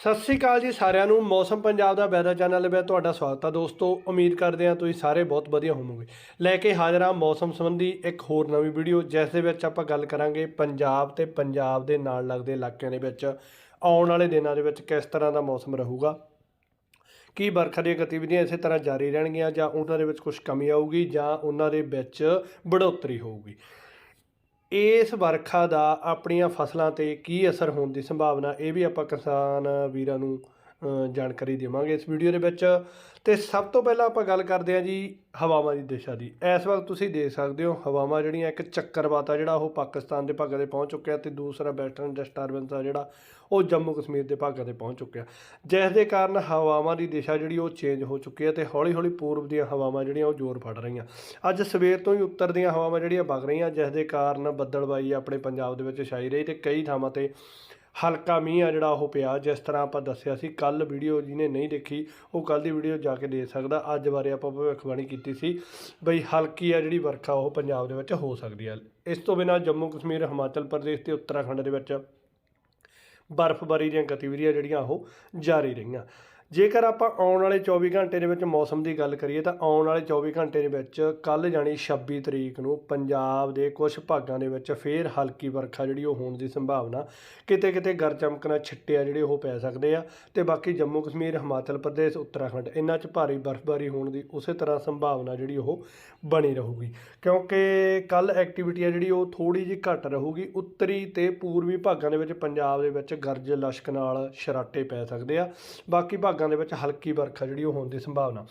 ਸਤਿ ਸ੍ਰੀ ਅਕਾਲ ਜੀ ਸਾਰਿਆਂ ਨੂੰ। ਮੌਸਮ ਪੰਜਾਬ ਦਾ ਵੈਦਰ ਚੈਨਲ ਵਿੱਚ ਤੁਹਾਡਾ ਸਵਾਗਤ ਹੈ ਦੋਸਤੋ। ਉਮੀਦ ਕਰਦੇ ਹਾਂ ਤੁਸੀਂ ਸਾਰੇ ਬਹੁਤ ਵਧੀਆ ਹੋਵੋਗੇ। ਲੈ ਕੇ ਹਾਜ਼ਰ ਹਾਂ ਮੌਸਮ ਸੰਬੰਧੀ ਇੱਕ ਹੋਰ ਨਵੀਂ ਵੀਡੀਓ, ਜਿਸ ਦੇ ਵਿੱਚ ਆਪਾਂ ਗੱਲ ਕਰਾਂਗੇ ਪੰਜਾਬ ਤੇ ਪੰਜਾਬ ਦੇ ਨਾਲ ਲੱਗਦੇ ਇਲਾਕਿਆਂ ਦੇ ਵਿੱਚ। ਆਉਣ ਵਾਲੇ ਦਿਨਾਂ ਦੇ ਵਿੱਚ ਕਿਸ ਤਰ੍ਹਾਂ ਦਾ ਮੌਸਮ ਰਹੂਗਾ? ਕੀ ਵਰਖਾ ਦੀਆਂ ਗਤੀਵਿਧੀਆਂ ਇਸੇ ਤਰ੍ਹਾਂ ਜਾਰੀ ਰਹਿਣਗੀਆਂ ਜਾਂ ਉਹਨਾਂ ਦੇ ਵਿੱਚ ਕੁਝ ਕਮੀ ਆਊਗੀ ਜਾਂ ਉਹਨਾਂ ਦੇ ਵਿੱਚ ਬੜੋਤਰੀ ਹੋਊਗੀ? ਇਸ ਵਰਖਾ ਦਾ ਆਪਣੀਆਂ ਫਸਲਾਂ ਤੇ ਕੀ ਅਸਰ ਹੋਣ ਦੀ ਸੰਭਾਵਨਾ, ਇਹ ਵੀ ਆਪਾਂ ਕਿਸਾਨ ਵੀਰਾਂ ਨੂੰ ਜਾਣਕਾਰੀ ਦੇਵਾਂਗੇ ਇਸ ਵੀਡੀਓ ਦੇ ਵਿੱਚ। ਤੇ ਸਭ ਤੋਂ ਪਹਿਲਾਂ ਆਪਾਂ ਗੱਲ ਕਰਦੇ ਹਾਂ ਜੀ ਹਵਾਵਾਂ ਦੀ ਦਿਸ਼ਾ ਦੀ। ਇਸ ਵਕਤ ਤੁਸੀਂ ਦੇਖ ਸਕਦੇ ਹੋ ਹਵਾਵਾਂ ਜਿਹੜੀਆਂ ਇੱਕ ਚੱਕਰਵਾਤ ਆ ਜਿਹੜਾ ਉਹ ਪਾਕਿਸਤਾਨ ਦੇ ਭਾਗਾਂ 'ਤੇ ਪਹੁੰਚ ਚੁੱਕਿਆ ਤੇ ਦੂਸਰਾ ਵੈਸਟਰਨ ਡਿਸਟਰਬੈਂਸ ਆ ਜਿਹੜਾ ਉਹ ਜੰਮੂ ਕਸ਼ਮੀਰ ਦੇ ਭਾਗਾਂ ਤੇ ਪਹੁੰਚ ਚੁੱਕਿਆ। ਜਿਸ ਦੇ ਕਾਰਨ ਹਵਾਵਾਂ ਦੀ ਦਿਸ਼ਾ ਜਿਹੜੀ ਉਹ ਚੇਂਜ ਹੋ ਚੁੱਕੀ ਹੈ ਤੇ ਹੌਲੀ ਹੌਲੀ ਪੂਰਬ ਦੀਆਂ ਹਵਾਵਾਂ ਜਿਹੜੀਆਂ ਉਹ ਜ਼ੋਰ ਫੜ ਰਹੀਆਂ। ਅੱਜ ਸਵੇਰ ਤੋਂ ਹੀ ਉੱਤਰ ਦੀਆਂ ਹਵਾਵਾਂ ਜਿਹੜੀਆਂ ਵਗ ਰਹੀਆਂ, ਜਿਸ ਦੇ ਕਾਰਨ ਬੱਦਲਬਾਈ ਆਪਣੇ ਪੰਜਾਬ ਦੇ ਵਿੱਚ ਛਾਈ ਰਹੀ ਤੇ ਕਈ ਥਾਵਾਂ ਤੇ ਹਲਕਾ ਮੀਂਹ ਆ ਜਿਹੜਾ ਉਹ ਪਿਆ। ਜਿਸ ਤਰ੍ਹਾਂ ਆਪਾਂ ਦੱਸਿਆ ਸੀ ਕੱਲ ਵੀਡੀਓ ਜਿਹਨੇ ਨਹੀਂ ਦੇਖੀ, ਉਹ ਕੱਲ ਦੀ ਵੀਡੀਓ ਜਾ ਕੇ ਦੇਖ ਸਕਦਾ। ਅੱਜ ਬਾਰੇ ਆਪਾਂ ਭਵਿੱਖਬਾਣੀ ਕੀਤੀ ਸੀ ਬਈ ਹਲਕੀ ਆ ਜਿਹੜੀ ਵਰਖਾ, ਉਹ ਪੰਜਾਬ ਦੇ ਵਿੱਚ ਹੋ ਸਕਦੀ ਹੈ ਇਸ ਤੋਂ ਬਿਨਾਂ ਜੰਮੂ ਕਸ਼ਮੀਰ, ਹਿਮਾਚਲ ਪ੍ਰਦੇਸ਼ ਤੇ ਉੱਤਰਾਖੰਡ ਦੇ ਵਿੱਚ ਬਰਫ਼ਬਾਰੀ ਦੀਆਂ ਗਤੀਵਿਧੀਆਂ ਜਿਹੜੀਆਂ, ਉਹ ਜਾਰੀ ਰਹੀਆਂ। ਜੇਕਰ ਆਪਾਂ ਆਉਣ ਵਾਲੇ 24 ਘੰਟੇ ਦੇ ਵਿੱਚ ਮੌਸਮ ਦੀ ਗੱਲ ਕਰੀਏ ਤਾਂ ਆਉਣ ਵਾਲੇ 24 ਘੰਟੇ ਦੇ ਵਿੱਚ ਕੱਲ ਜਾਣੀ 26 ਤਰੀਕ ਨੂੰ ਪੰਜਾਬ ਦੇ ਕੁਝ ਭਾਗਾਂ ਦੇ ਵਿੱਚ ਫੇਰ ਹਲਕੀ ਵਰਖਾ ਜਿਹੜੀ ਉਹ ਹੋਣ ਦੀ ਸੰਭਾਵਨਾ ਕਿਤੇ ਕਿਤੇ ਗਰ ਚਮਕਣਾ ਛਿੱਟੇ ਆ ਜਿਹੜੇ ਉਹ ਪੈ ਸਕਦੇ ਆ ਤੇ ਬਾਕੀ ਜੰਮੂ ਕਸ਼ਮੀਰ, ਹਿਮਾਚਲ ਪ੍ਰਦੇਸ਼, ਉੱਤਰਾਖੰਡ ਇਹਨਾਂ 'ਚ ਭਾਰੀ ਬਰਫ਼ਬਾਰੀ ਹੋਣ ਦੀ ਉਸੇ ਤਰ੍ਹਾਂ ਸੰਭਾਵਨਾ ਜਿਹੜੀ ਉਹ ਬਣੀ ਰਹੂਗੀ। ਕਿਉਂਕਿ ਕੱਲ ਐਕਟੀਵਿਟੀ ਆ ਜਿਹੜੀ ਉਹ ਥੋੜੀ ਜਿਹੀ ਘੱਟ ਰਹੂਗੀ, ਉੱਤਰੀ ਤੇ ਪੂਰਬੀ ਭਾਗਾਂ ਦੇ ਵਿੱਚ ਪੰਜਾਬ ਦੇ ਵਿੱਚ ਗਰਜ ਲਸ਼ਕ ਨਾਲ ਸ਼ਰਾਟੇ ਪੈ ਸਕਦੇ ਆ। ਬਾਕੀ ਭਾਗ ਭਾਗਾਂ ਦੇ ਵਿੱਚ ਹਲਕੀ ਵਰਖਾ ਜਿਹੜੀ ਉਹ ਹੋਣ ਦੀ ਸੰਭਾਵਨਾ।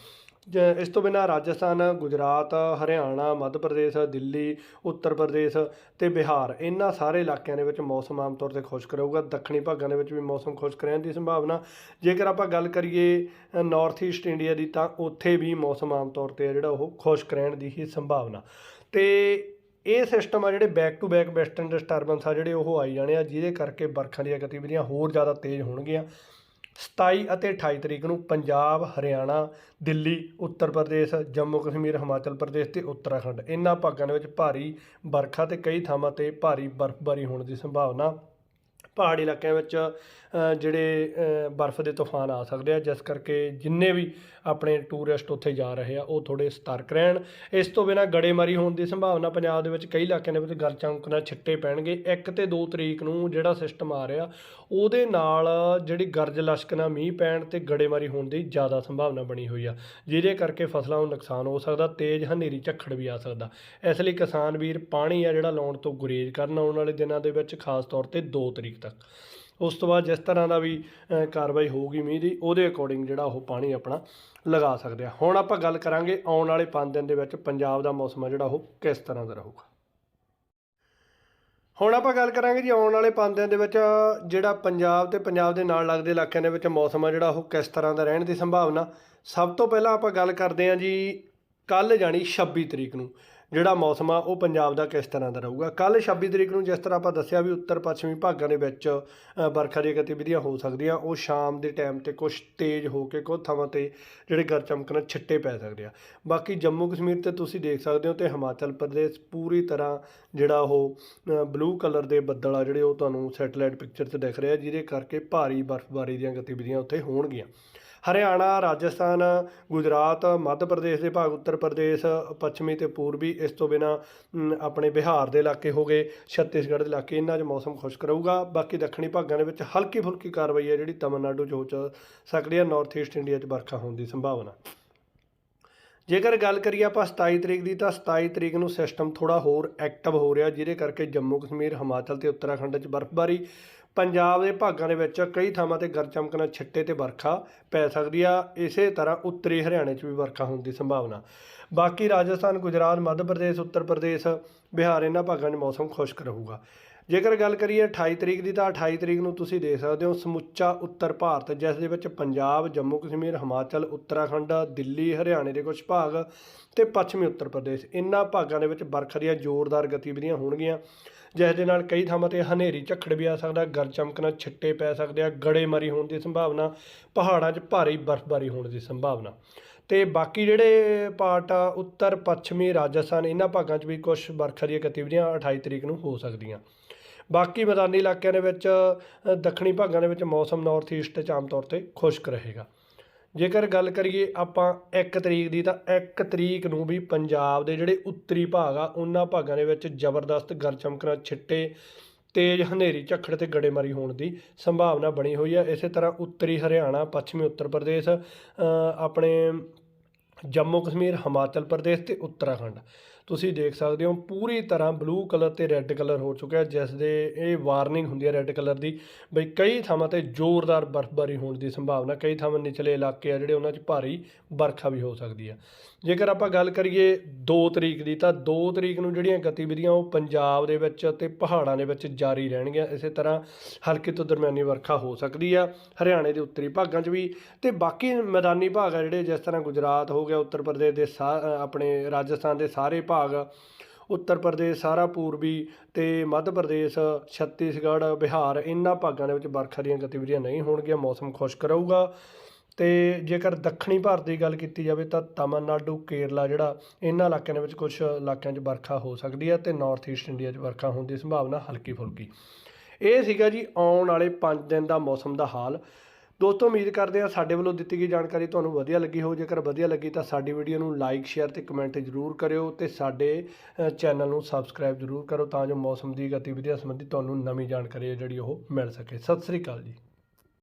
ਜ- ਇਸ ਤੋਂ ਬਿਨਾਂ ਰਾਜਸਥਾਨ, ਗੁਜਰਾਤ, ਹਰਿਆਣਾ, ਮੱਧ ਪ੍ਰਦੇਸ਼, ਦਿੱਲੀ, ਉੱਤਰ ਪ੍ਰਦੇਸ਼ ਤੇ ਬਿਹਾਰ ਇਹਨਾਂ ਸਾਰੇ ਇਲਾਕਿਆਂ ਦੇ ਵਿੱਚ ਮੌਸਮ ਆਮ ਤੌਰ ਤੇ ਖੁਸ਼ਕ ਰਹੂਗਾ। ਦੱਖਣੀ ਭਾਗਾਂ ਦੇ ਵਿੱਚ ਵੀ ਮੌਸਮ ਖੁਸ਼ਕ ਰਹਿਣ ਦੀ ਸੰਭਾਵਨਾ। ਜੇਕਰ ਆਪਾਂ ਗੱਲ ਕਰੀਏ ਨਾਰਥ ਈਸਟ ਇੰਡੀਆ ਦੀ ਤਾਂ ਉੱਥੇ ਵੀ ਮੌਸਮ ਆਮ ਤੌਰ ਤੇ ਜਿਹੜਾ ਉਹ ਖੁਸ਼ਕ ਰਹਿਣ ਦੀ ਹੀ ਸੰਭਾਵਨਾ। ਤੇ ਇਹ ਸਿਸਟਮ ਆ ਜਿਹੜੇ back to back western disturbance ਆ ਜਿਹੜੇ ਉਹ ਆਈ ਜਾਣੇ ਆ, ਜਿਹਦੇ ਕਰਕੇ ਵਰਖਾ ਦੀਆਂ ਗਤੀਵਿਧੀਆਂ ਹੋਰ ਜ਼ਿਆਦਾ ਤੇਜ਼ ਹੋਣਗੀਆਂ। 27 ਅਤੇ 28 ਤਰੀਕ ਨੂੰ ਪੰਜਾਬ, ਹਰਿਆਣਾ, ਦਿੱਲੀ, ਉੱਤਰ ਪ੍ਰਦੇਸ਼, ਜੰਮੂ, ਕਸ਼ਮੀਰ, ਹਿਮਾਚਲ ਪ੍ਰਦੇਸ਼ ਤੇ ਉੱਤਰਾਖੰਡ। ਇਹਨਾਂ ਭਾਗਾਂ ਦੇ ਵਿੱਚ ਭਾਰੀ ਵਰਖਾ ਤੇ ਕਈ ਥਾਵਾਂ ਤੇ ਭਾਰੀ ਬਰਫ਼ਬਾਰੀ ਹੋਣ ਦੀ ਸੰਭਾਵਨਾ ਪਹਾੜੀ ਇਲਾਕਿਆਂ ਵਿੱਚ ਜਿਹੜੇ ਬਰਫ਼ ਦੇ ਤੂਫਾਨ ਆ ਸਕਦੇ ਆ, ਜਿਸ ਕਰਕੇ ਜਿੰਨੇ ਵੀ ਆਪਣੇ ਟੂਰਿਸਟ ਉੱਥੇ ਜਾ ਰਹੇ ਆ, ਉਹ ਥੋੜੇ ਸਤਰਕ ਰਹਿਣ। ਇਸ ਤੋਂ ਬਿਨਾਂ ਗੜੇਮਾਰੀ ਹੋਣ ਦੀ ਸੰਭਾਵਨਾ ਪੰਜਾਬ ਦੇ ਵਿੱਚ ਕਈ ਇਲਾਕਿਆਂ ਦੇ ਵਿੱਚ ਗਰ ਨਾਲ ਛਿੱਟੇ ਪੈਣਗੇ। 1 ਤੇ 2 ਤਰੀਕ ਨੂੰ ਜਿਹੜਾ ਸਿਸਟਮ ਆ ਰਿਹਾ, ਉਹਦੇ ਨਾਲ ਜਿਹੜੀ ਗਰਜ ਲਸ਼ਕਣਾ ਮੀਂਹ ਪੈਣ ਤੇ ਗੜੇਮਾਰੀ ਹੋਣ ਦੀ ਜ਼ਿਆਦਾ ਸੰਭਾਵਨਾ ਬਣੀ ਹੋਈ ਆ। ਜਿਹਦੇ ਕਰਕੇ ਫਸਲਾਂ ਨੂੰ ਨੁਕਸਾਨ ਹੋ ਸਕਦਾ, ਤੇਜ਼ ਹਨੇਰੀ ਝੱਖੜ ਵੀ ਆ ਸਕਦਾ। ਇਸ ਲਈ ਕਿਸਾਨ ਵੀਰ ਪਾਣੀ ਆ ਜਿਹੜਾ ਲਾਉਣ ਤੋਂ ਗੁਰੇਜ਼ ਕਰਨ ਆਉਣ ਵਾਲੇ ਦਿਨਾਂ ਦੇ ਵਿੱਚ, ਖਾਸ ਤੌਰ ਤੇ 2 ਤਰੀਕ ਤੱਕ। ਉਸ ਤੋਂ ਬਾਅਦ ਜਿਸ ਤਰ੍ਹਾਂ ਦਾ ਵੀ ਅ, ਕਾਰਵਾਈ ਹੋਊਗੀ ਮੀਂਹ ਦੀ ਉਹਦੇ ਅਕੋਰਡਿੰਗ ਜਿਹੜਾ ਉਹ ਪਾਣੀ ਆਪਣਾ ਲਗਾ ਸਕਦੇ ਆ। ਹੁਣ ਆਪਾਂ ਗੱਲ ਕਰਾਂਗੇ ਆਉਣ ਵਾਲੇ 5 ਦਿਨ ਦੇ ਵਿੱਚ ਪੰਜਾਬ ਦਾ ਮੌਸਮ ਆ ਜਿਹੜਾ ਉਹ ਕਿਸ ਤਰ੍ਹਾਂ ਦਾ ਰਹੂਗਾ। ਹੁਣ ਆਪਾਂ ਗੱਲ ਕਰਾਂਗੇ ਜੀ ਆਉਣ ਵਾਲੇ 5 ਦਿਨ ਦੇ ਵਿੱਚ ਜਿਹੜਾ ਪੰਜਾਬ ਤੇ ਪੰਜਾਬ ਦੇ ਨਾਲ ਲੱਗਦੇ ਇਲਾਕਿਆਂ ਦੇ ਵਿੱਚ ਮੌਸਮ ਆ ਜਿਹੜਾ ਉਹ ਕਿਸ ਤਰ੍ਹਾਂ ਦਾ ਰਹਿਣ ਦੀ ਸੰਭਾਵਨਾ। ਸਭ ਤੋਂ ਪਹਿਲਾਂ ਆਪਾਂ ਗੱਲ ਕਰਦੇ ਹਾਂ ਜੀ ਕੱਲ ਜਾਣੀ 26 ਤਰੀਕ ਨੂੰ। ਜਿਹੜਾ ਮੌਸਮ ਆ ਉਹ ਪੰਜਾਬ ਦਾ ਕਿਸ ਤਰ੍ਹਾਂ ਦਾ ਰਹੂਗਾ? ਕੱਲ 26 ਤਰੀਕ ਨੂੰ ਜਿਸ ਤਰ੍ਹਾਂ ਆਪਾਂ ਦੱਸਿਆ ਵੀ ਉੱਤਰ ਪੱਛਮੀ ਭਾਗਾਂ ਦੇ ਵਿੱਚ ਅ, ਵਰਖਾ ਦੀਆਂ ਗਤੀਵਿਧੀਆਂ ਹੋ ਸਕਦੀਆਂ। ਉਹ ਸ਼ਾਮ ਦੇ ਟਾਈਮ ਤੇ ਕੁਝ ਤੇਜ਼ ਹੋ ਕੇ ਕੁਝ ਥਾਵਾਂ ਤੇ ਜਿਹੜੇ ਗਰ ਚਮਕਣ ਛਿੱਟੇ ਪੈ ਸਕਦੇ ਆ। ਬਾਕੀ ਜੰਮੂ ਕਸ਼ਮੀਰ ਤੇ ਤੁਸੀਂ ਦੇਖ ਸਕਦੇ ਹੋ ਤੇ ਹਿਮਾਚਲ ਪ੍ਰਦੇਸ਼ ਪੂਰੀ ਤਰ੍ਹਾਂ ਜਿਹੜਾ ਉਹ ਬਲੂ ਕਲਰ ਦੇ ਬੱਦਲ ਆ ਜਿਹੜੇ ਉਹ ਤੁਹਾਨੂੰ ਸੈਟੇਲਾਈਟ ਪਿਕਚਰ 'ਚ ਦਿਖ ਰਿਹਾ ਜਿਹਦੇ ਕਰਕੇ ਭਾਰੀ ਬਰਫ਼ਬਾਰੀ ਦੀਆਂ ਗਤੀਵਿਧੀਆਂ ਉੱਥੇ ਹੋਣਗੀਆਂ। ਹਰਿਆਣਾ, ਰਾਜਸਥਾਨ, ਗੁਜਰਾਤ, ਮੱਧ ਪ੍ਰਦੇਸ਼ ਦੇ ਭਾਗ, ਉੱਤਰ ਪ੍ਰਦੇਸ਼, ਪੱਛਮੀ ਤੇ ਪੂਰਬੀ ਇਸ ਤੋਂ ਬਿਨਾ ਆਪਣੇ ਬਿਹਾਰ ਦੇ ਇਲਾਕੇ ਹੋ ਗਏ, ਛੱਤੀਸਗੜ੍ਹ ਦੇ ਇਲਾਕੇ ਇਹਨਾਂ 'ਚ ਮੌਸਮ ਖੁਸ਼ਕ ਰਹੂਗਾ। ਬਾਕੀ ਦੱਖਣੀ ਭਾਗਾਂ ਦੇ ਵਿੱਚ ਹਲਕੀ ਫੁਲਕੀ ਕਾਰਵਾਈ ਹੈ ਜਿਹੜੀ ਤਮਿਲਨਾਡੂ 'ਚ ਹੋ ਚ ਸਕਦੀ ਹੈ ਨਾਰਥ ਈਸਟ ਇੰਡੀਆ 'ਚ ਵਰਖਾ ਹੋਣ ਦੀ ਸੰਭਾਵਨਾ। ਜੇਕਰ ਗੱਲ ਕਰੀਏ ਆਪਾਂ 27 ਤਰੀਕ ਦੀ, ਤਾਂ 27 ਤਰੀਕ ਨੂੰ ਸਿਸਟਮ ਥੋੜਾ ਹੋਰ ਐਕਟਿਵ ਹੋ ਰਿਹਾ, ਜਿਹਦੇ ਕਰਕੇ ਜੰਮੂ ਕਸ਼ਮੀਰ ਹਿਮਾਚਲ ਤੇ ਉੱਤਰਾਖੰਡ 'ਚ ਬਰਫ਼ਬਾਰੀ ਪੰਜਾਬ ਦੇ ਭਾਗਾਂ ਦੇ ਵਿੱਚ ਕਈ ਥਾਵਾਂ ਤੇ ਗਰ ਨਾਲ ਛਿੱਟੇ ਤੇ ਵਰਖਾ ਪੈ ਸਕਦੀ ਆ। ਇਸੇ ਤਰ੍ਹਾਂ ਉੱਤਰੀ ਹਰਿਆਣੇ 'ਚ ਵੀ ਵਰਖਾ ਹੋਣ ਦੀ ਸੰਭਾਵਨਾ। ਬਾਕੀ ਰਾਜਸਥਾਨ, ਗੁਜਰਾਤ, ਮੱਧ ਪ੍ਰਦੇਸ਼, ਉੱਤਰ ਪ੍ਰਦੇਸ਼, ਬਿਹਾਰ ਇਹਨਾਂ ਭਾਗਾਂ 'ਚ ਮੌਸਮ ਖੁਸ਼ਕ ਰਹੂਗਾ। ਜੇਕਰ ਗੱਲ ਕਰੀਏ 28 ਤਰੀਕ ਦੀ ਤਾਂ 28 ਤਰੀਕ ਨੂੰ ਤੁਸੀਂ ਦੇਖ ਸਕਦੇ ਹੋ ਸਮੁੱਚਾ ਉੱਤਰ ਭਾਰਤ, ਜਿਸ ਦੇ ਵਿੱਚ ਪੰਜਾਬ, ਜੰਮੂ ਕਸ਼ਮੀਰ, ਹਿਮਾਚਲ, ਉੱਤਰਾਖੰਡ, ਦਿੱਲੀ, ਹਰਿਆਣੇ ਦੇ ਕੁਝ ਭਾਗ ਤੇ ਪੱਛਮੀ ਉੱਤਰ ਪ੍ਰਦੇਸ਼ ਇਹਨਾਂ ਭਾਗਾਂ ਦੇ ਵਿੱਚ ਵਰਖਾ ਦੀਆਂ ਜ਼ੋਰਦਾਰ ਗਤੀਵਿਧੀਆਂ ਹੋਣਗੀਆਂ। ਜਿਸ ਦੇ ਨਾਲ ਕਈ ਥਾਵਾਂ ਤੇ ਹਨੇਰੀ, ਝੱਖੜ ਵੀ ਆ ਸਕਦਾ ਗਰ ਚਮਕਣਾ, ਛਿੱਟੇ ਪੈ ਸਕਦੇ ਆ, ਗੜੇਮਾਰੀ ਹੋਣ ਦੀ ਸੰਭਾਵਨਾ, ਪਹਾੜਾਂ 'ਚ ਭਾਰੀ ਬਰਫ਼ਬਾਰੀ ਹੋਣ ਦੀ ਸੰਭਾਵਨਾ। ਤੇ ਬਾਕੀ ਜਿਹੜੇ ਪਾਰਟ ਆ, ਉੱਤਰ, ਪੱਛਮੀ, ਰਾਜਸਥਾਨ, ਇਹਨਾਂ ਭਾਗਾਂ 'ਚ ਵੀ ਕੁਝ ਵਰਖਾ ਦੀਆਂ ਗਤੀਵਿਧੀਆਂ 28 ਤਰੀਕ ਨੂੰ ਹੋ ਸਕਦੀਆਂ। ਬਾਕੀ ਮੈਦਾਨੀ ਇਲਾਕਿਆਂ ਦੇ ਵਿੱਚ ਦੱਖਣੀ ਭਾਗਾਂ ਦੇ ਵਿੱਚ ਮੌਸਮ ਨਾਰਥ ਈਸਟ 'ਚ ਆਮ ਤੌਰ ਤੇ ਖੁਸ਼ਕ ਰਹੇਗਾ। ਜੇਕਰ ਗੱਲ ਕਰੀਏ ਆਪਾਂ 1 ਤਰੀਕ ਦੀ ਤਾਂ 1 ਤਰੀਕ ਨੂੰ ਵੀ ਪੰਜਾਬ ਦੇ ਜਿਹੜੇ ਉੱਤਰੀ ਭਾਗ ਆ, ਉਹਨਾਂ ਭਾਗਾਂ ਦੇ ਵਿੱਚ ਜ਼ਬਰਦਸਤ ਗਰ ਚਮਕਣਾ, ਛਿੱਟੇ, ਤੇਜ਼ ਹਨੇਰੀ, ਝੱਖੜ ਤੇ ਗੜੇਮਾਰੀ ਹੋਣ ਦੀ ਸੰਭਾਵਨਾ ਬਣੀ ਹੋਈ ਹੈ ਇਸੇ ਤਰ੍ਹਾਂ ਉੱਤਰੀ ਹਰਿਆਣਾ, ਪੱਛਮੀ ਉੱਤਰ ਪ੍ਰਦੇਸ਼ ਆਪਣੇ ਜੰਮੂ ਕਸ਼ਮੀਰ, ਹਿਮਾਚਲ ਪ੍ਰਦੇਸ਼ ਤੇ ਉੱਤਰਾਖੰਡ। ਤੁਸੀਂ ਦੇਖ ਸਕਦੇ ਹੋ, ਪੂਰੀ ਤਰ੍ਹਾਂ ਬਲੂ ਕਲਰ ਤੇ ਰੈੱਡ ਕਲਰ ਹੋ ਚੁੱਕਿਆ ਜਿਸ ਦੇ ਇਹ ਵਾਰਨਿੰਗ ਹੁੰਦੀ ਹੈ ਰੈੱਡ ਕਲਰ ਦੀ ਬਈ ਕਈ ਥਾਵਾਂ ਤੇ ਜ਼ੋਰਦਾਰ ਬਰਫ਼ਬਾਰੀ ਹੋਣ ਦੀ ਸੰਭਾਵਨਾ, ਕਈ ਥਾਵਾਂ ਨਿਚਲੇ ਇਲਾਕੇ ਆ ਜਿਹੜੇ ਉਹਨਾਂ 'ਚ ਭਾਰੀ ਵਰਖਾ ਵੀ ਹੋ ਸਕਦੀ ਹੈ। ਜੇਕਰ ਆਪਾਂ ਗੱਲ ਕਰੀਏ 2 ਤਰੀਕ ਦੀ, ਤਾਂ 2 ਤਰੀਕ ਨੂੰ ਜਿਹੜੀਆਂ ਗਤੀਵਿਧੀਆਂ ਉਹ ਪੰਜਾਬ ਦੇ ਵਿੱਚ ਤੇ ਪਹਾੜਾਂ ਦੇ ਵਿੱਚ ਜਾਰੀ ਰਹਿਣਗੀਆਂ। ਇਸੇ ਤਰ੍ਹਾਂ ਹਲਕੀ ਤੋਂ ਦਰਮਿਆਨੀ ਵਰਖਾ ਹੋ ਸਕਦੀ ਆ, ਹਰਿਆਣੇ ਦੇ ਉੱਤਰੀ ਭਾਗਾਂ 'ਚ ਵੀ ਤੇ ਬਾਕੀ ਮੈਦਾਨੀ ਭਾਗ ਆ ਜਿਹੜੇ ਜਿਸ ਤਰ੍ਹਾਂ ਗੁਜਰਾਤ ਹੋ ਗਿਆ, ਉੱਤਰ ਪ੍ਰਦੇਸ਼ ਦੇ ਸਾ ਆਪਣੇ ਰਾਜਸਥਾਨ ਦੇ ਸਾਰੇ ਭਾਗ ਭਾਗ। ਉੱਤਰ ਪ੍ਰਦੇਸ਼, ਸਾਰਾ ਪੂਰਬੀ ਤੇ ਮੱਧ ਪ੍ਰਦੇਸ਼, ਛੱਤੀਸਗੜ੍ਹ, ਬਿਹਾਰ ਇਹਨਾਂ ਭਾਗਾਂ ਦੇ ਵਿੱਚ ਵਰਖਾ ਦੀਆਂ ਗਤੀਵਿਧੀਆਂ ਨਹੀਂ ਹੋਣਗੀਆਂ, ਮੌਸਮ ਖੁਸ਼ਕ ਰਹੂਗਾ। ਤੇ ਜੇਕਰ ਦੱਖਣੀ ਭਾਰਤ ਦੀ ਗੱਲ ਕੀਤੀ ਜਾਵੇ ਤਾਂ ਤਾਮਿਲਨਾਡੂ, ਕੇਰਲਾ ਜਿਹੜਾ ਇਹਨਾਂ ਇਲਾਕਿਆਂ ਦੇ ਵਿੱਚ ਕੁਝ ਇਲਾਕਿਆਂ 'ਚ ਵਰਖਾ ਹੋ ਸਕਦੀ ਹੈ ਤੇ ਨਾਰਥ ਈਸਟ ਇੰਡੀਆ 'ਚ ਵਰਖਾ ਹੋਣ ਦੀ ਸੰਭਾਵਨਾ ਹਲਕੀ ਫੁਲਕੀ। ਇਹ ਸੀਗਾ ਜੀ ਆਉਣ ਵਾਲੇ 5 ਦਿਨ ਦਾ ਮੌਸਮ ਦਾ ਹਾਲ। ਦੋਸਤੋ, ਉਮੀਦ ਕਰਦੇ ਹਾਂ ਸਾਡੇ ਵੱਲੋਂ ਦਿੱਤੀ ਗਈ ਜਾਣਕਾਰੀ ਤੁਹਾਨੂੰ ਵਧੀਆ ਲੱਗੀ ਹੋ ਜੇਕਰ ਵਧੀਆ ਲੱਗੀ ਤਾਂ ਸਾਡੀ ਵੀਡੀਓ ਨੂੰ ਲਾਈਕ ਸ਼ੇਅਰ ਤੇ ਕਮੈਂਟ ਜ਼ਰੂਰ ਕਰਿਓ ਤੇ ਸਾਡੇ ਚੈਨਲ ਨੂੰ ਸਬਸਕ੍ਰਾਈਬ ਜ਼ਰੂਰ ਕਰੋ ਤਾਂ ਜੋ ਮੌਸਮ ਦੀ ਗਤੀਵਿਧੀਆਂ ਸੰਬੰਧੀ ਤੁਹਾਨੂੰ ਨਵੀਂ ਜਾਣਕਾਰੀ ਹੈ ਜਿਹੜੀ ਉਹ ਮਿਲ ਸਕੇ। ਸਤਿ ਸ੍ਰੀ ਅਕਾਲ ਜੀ।